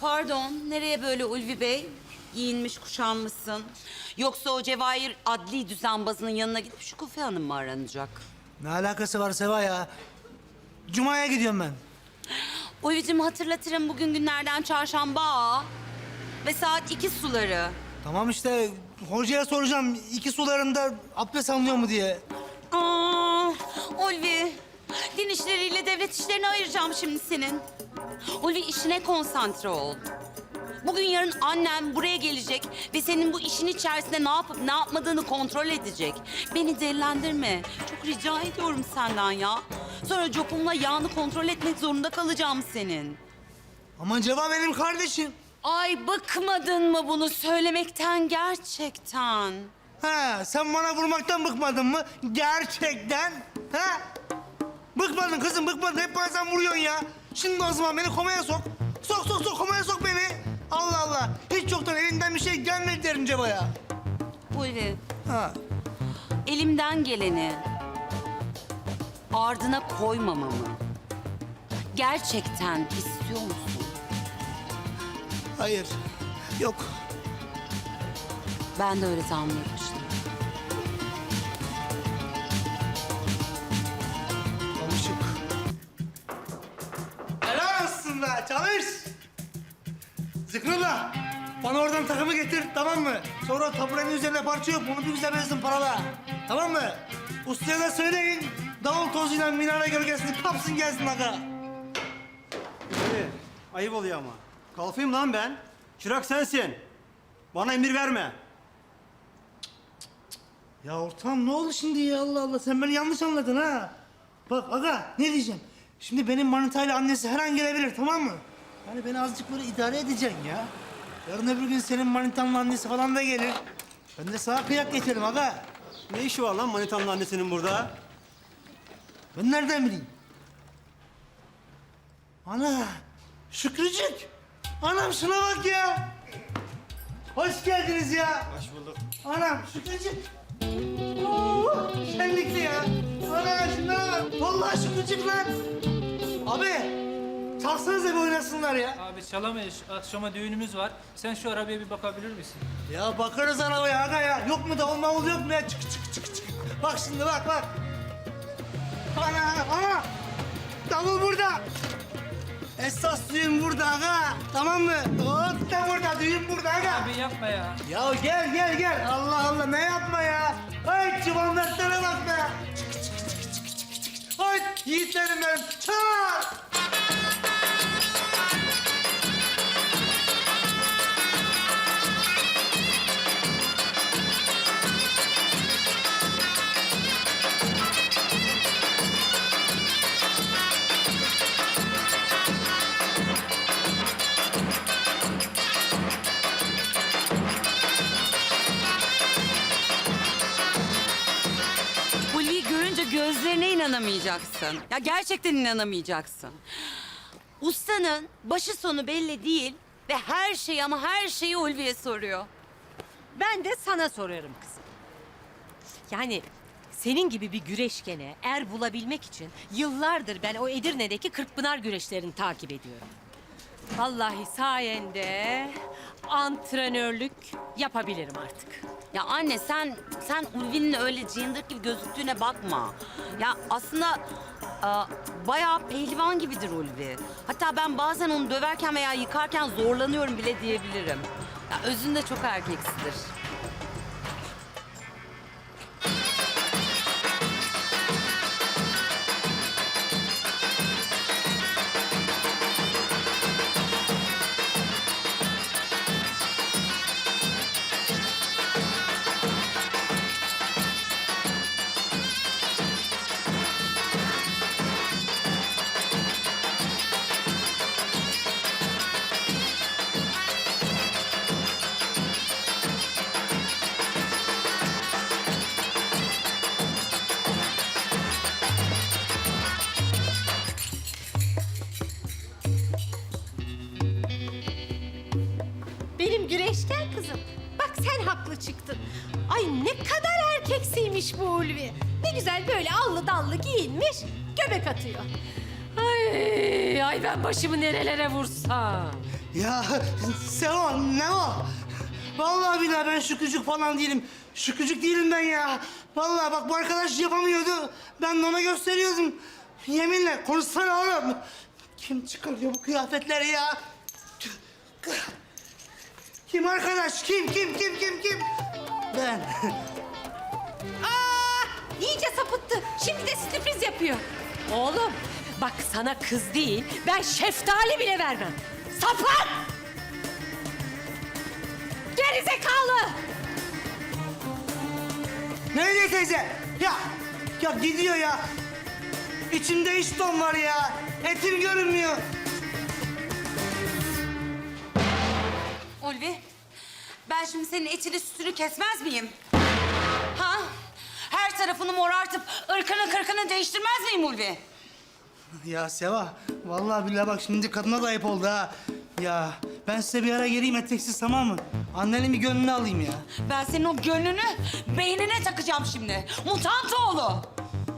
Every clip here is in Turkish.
Pardon, nereye böyle Ulvi Bey? Giyinmiş, kuşanmışsın. Yoksa o Cevahir adli düzenbazının yanına gidip şu Kufi Hanım mı aranacak? Ne alakası var Seva ya? Cuma'ya gidiyorum ben. Ulvi'cim hatırlatırım bugün günlerden çarşamba. Ve saat iki suları. Tamam işte hocaya soracağım iki sularında abdest alınıyor mu diye. Aa, Ulvi, din işleriyle devlet işlerini ayıracağım şimdi senin. Ulvi işine konsantre ol. Bugün yarın annem buraya gelecek ve senin bu işin içerisinde ne yapıp ne yapmadığını kontrol edecek. Beni delilendirme. Çok rica ediyorum senden ya. Sonra copumla yağını kontrol etmek zorunda kalacağım senin. Aman Ceva benim kardeşim. Ay bıkmadın mı bunu söylemekten gerçekten? Ha, sen bana vurmaktan bıkmadın mı? Gerçekten. Ha? Bıkmadın kızım bıkmadın. Hep bana sen vuruyorsun ya. Şimdi o zaman beni komaya sok. Sok sok sok komaya sok beni. Allah Allah. Hiç yoktan elinden bir şey gelmedi derim Ceva'ya. Ulvi, Ha. elimden geleni ardına koymamamı gerçekten istiyor musun? Hayır. Yok. Ben de öyle tahmin etmiştim. Alışık. Helal olsun be çalış. Zıkrıla. Bana oradan takımı getir tamam mı? Sonra taburenin üzerine parça yok. Bunu bir güzel bezsin parala. Tamam mı? Ustaya da söyleyin. Davul tozuyla minare gölgesini kapsın gelsin aga. İyi, ayıp oluyor ama. Kalkayım lan ben. Çırak sensin. Bana emir verme. Ya ortam ne oldu şimdi ya Allah Allah sen beni yanlış anladın ha. Bak aga ne diyeceğim. Şimdi benim manitayla annesi her an gelebilir tamam mı? Yani beni azıcık böyle idare edeceksin ya. Yarın öbür gün senin manitanla annesi falan da gelir. Ben de sana kıyak geçerim aga. Ne işi var lan manitanın annesinin burada? Ben nereden bileyim? Ana Şükrücük. Anam şuna bak ya. Hoş geldiniz ya. Hoş bulduk. Anam Şükrücük. Oo, şenlikli ya. Ana şuna bak. Vallahi Şükrücük lan. Abi çalsanıza bir oynasınlar ya. Abi çalamayız. Akşama düğünümüz var. Sen şu arabaya bir bakabilir misin? Ya bakarız arabaya aga ya. Yok mu davul mavul yok mu ya? Çık çık çık çık. Bak şimdi bak bak. Ana ana. Davul burada. Esas düğün burada aga. Tamam mı? Hop da burada düğün burada aga. Abi yapma ya. Ya gel gel gel. Allah Allah ne yapma ya. Ay çıvanlarlara bak be. Ay yiğitlerim benim. Çal. İnanamayacaksın. Ya gerçekten inanamayacaksın. Ustanın başı sonu belli değil ve her şeyi ama her şeyi Ulvi'ye soruyor. Ben de sana soruyorum kızım. Yani senin gibi bir güreşkene er bulabilmek için yıllardır ben o Edirne'deki Kırkpınar güreşlerini takip ediyorum. Vallahi sayende antrenörlük yapabilirim artık. Ya anne sen sen Ulvi'nin öyle cındır gibi gözüktüğüne bakma. Ya aslında e, bayağı pehlivan gibidir Ulvi. Hatta ben bazen onu döverken veya yıkarken zorlanıyorum bile diyebilirim. Ya özünde çok erkeksidir. Ay ne kadar erkeksiymiş bu Ulvi. Ne güzel böyle allı dallı giyinmiş, göbek atıyor. Ay, ay ben başımı nerelere vursam. Ya Sevan ne o? Vallahi billahi ben şükücük falan değilim. Şükücük değilim ben ya. Vallahi bak bu arkadaş yapamıyordu. Ben de ona gösteriyordum. Yeminle konuşsana oğlum. Kim çıkarıyor bu kıyafetleri ya? Kim arkadaş? Kim, kim, kim, kim, kim? Ben. Aa, iyice sapıttı. Şimdi de sürpriz yapıyor. Oğlum bak sana kız değil, ben şeftali bile vermem. Saplan! Gerizekalı! Nerede teyze? Ya, ya gidiyor ya. İçimde hiç ton var ya. Etim görünmüyor. Ulvi, ben şimdi senin etini sütünü kesmez miyim? Ha? Her tarafını morartıp ırkını kırkını değiştirmez miyim Ulvi? Ya Seva, vallahi billahi bak şimdi kadına da ayıp oldu ha. Ya ben size bir ara geleyim eteksiz tamam mı? Annenin bir gönlünü alayım ya. Ben senin o gönlünü beynine takacağım şimdi. Mutant oğlu.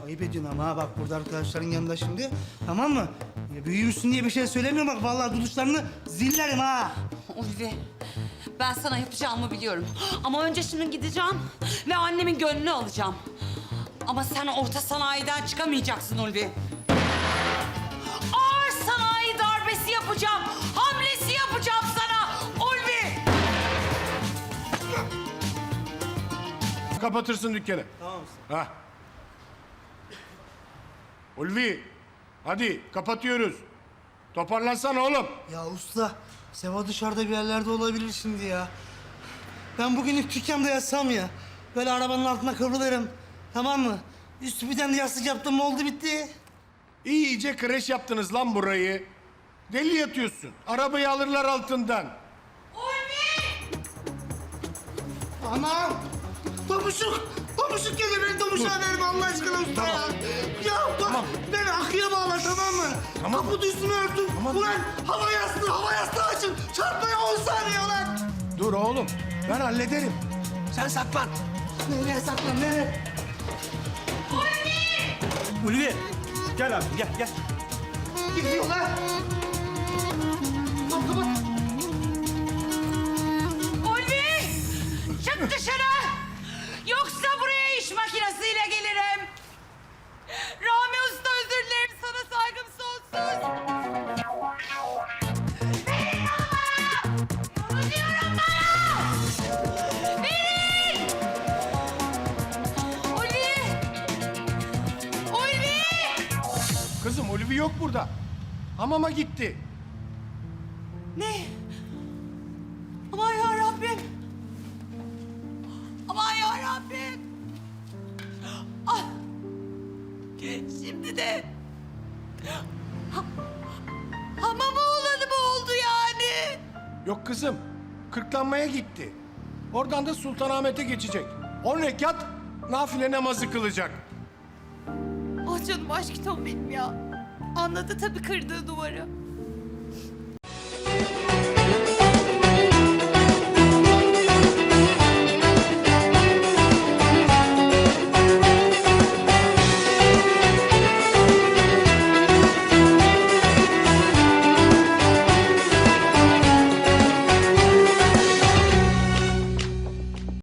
Ayıp ediyorsun ama ha bak burada arkadaşların yanında şimdi. Tamam mı? Ya büyümüşsün diye bir şey söylemiyorum bak vallahi duduşlarını zillerim ha. Ulvi, ben sana yapacağımı biliyorum. Ama önce şimdi gideceğim ve annemin gönlünü alacağım. Ama sen orta sanayiden çıkamayacaksın Ulvi. Ağır sanayi darbesi yapacağım. Hamlesi yapacağım sana Ulvi. Kapatırsın dükkanı. Tamam. Ha. Ulvi, hadi kapatıyoruz. Toparlansana oğlum. Ya usta, Seva dışarıda bir yerlerde olabilir şimdi ya. Ben bugün ilk dükkanda yatsam ya. Böyle arabanın altına kıvrılırım. Tamam mı? Üstü bir tane yastık yaptım oldu bitti. İyice kreş yaptınız lan burayı. Deli yatıyorsun. Arabayı alırlar altından. Anam! Tomuşuk! Tomuşuk geliyor beni tomuşuğa verme Allah aşkına usta ya. Ya bak beni akıya bağla tamam mı? Tamam. Kaput üstünü örtün. Tamam. Ulan hava yastığı hava yastığı açın. Çarpmaya 10 saniye ulan. Dur oğlum, ben hallederim. Sen saklan. Nereye saklan nereye? Ulvi. Gel abi gel gel. Gidiyor lan. Kapat kapat. Ulvi! Çık dışarı! Yok burada. Hamama gitti. Ne? Aman ya Rabbim. Aman ya Rabbim. Ah. Şimdi de ha, hamama olanı mı oldu yani? Yok kızım, kırklanmaya gitti. Oradan da Sultanahmet'e geçecek. On rekat nafile namazı kılacak. Ah canım aşk benim ya. Anladı tabii kırdığı duvarı.